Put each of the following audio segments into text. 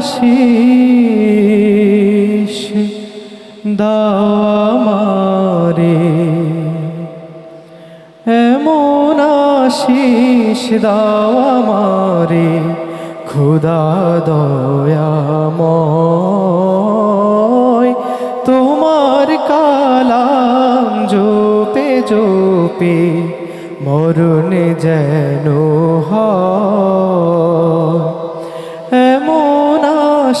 আশিস দামারে এমন আশিস দামারে খুদা দয়াময়। তোমার কালাম জোপে জোপে মরণে যেন হয়।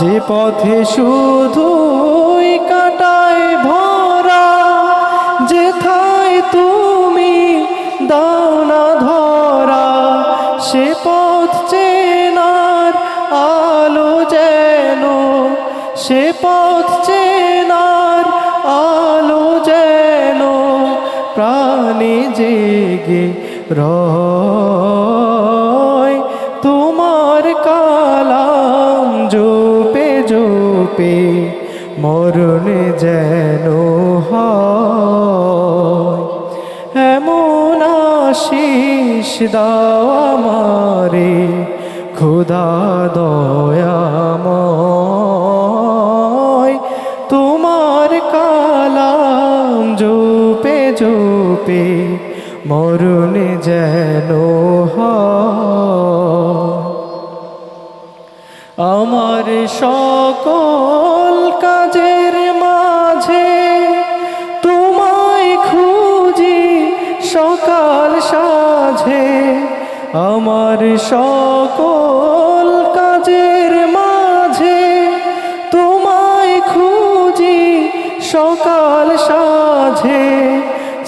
যে পথে শুধুই কাটায় ভরা, যেথায় তুমি দাও না ধরা, সে পথ চেনার আলো যেন, সে পথ চেনার আলো যেন, প্রাণে জেগে রয় জোপে মরণে যেন এমন আশিস দাও আমারে, খুদা দয়াময়। তোমার কালাম জোপে জোপে মরণে যেন হয়। আমার সকল কাজের মাঝে তোমায় খুঁজি সকাল সাঝে। আমার সকল কাজের মাঝে তোমায় খুঁজি সকাল সাঝে।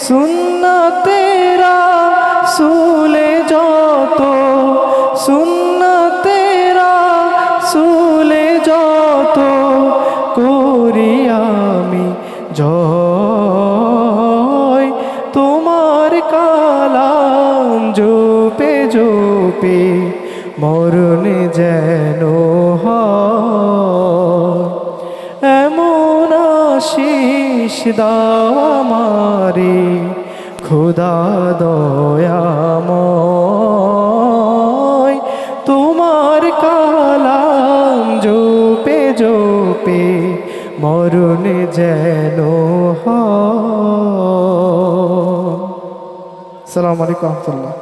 সুন্না তেরা জয়। তোমার কালাম জোপে জোপে, মরণে যেন এমন আশিস দাও আমারে, খুদা দয়াময়। তোমার কালাম জোপে জোপে মরণে যেন সালাম রহমতুল্লাহ।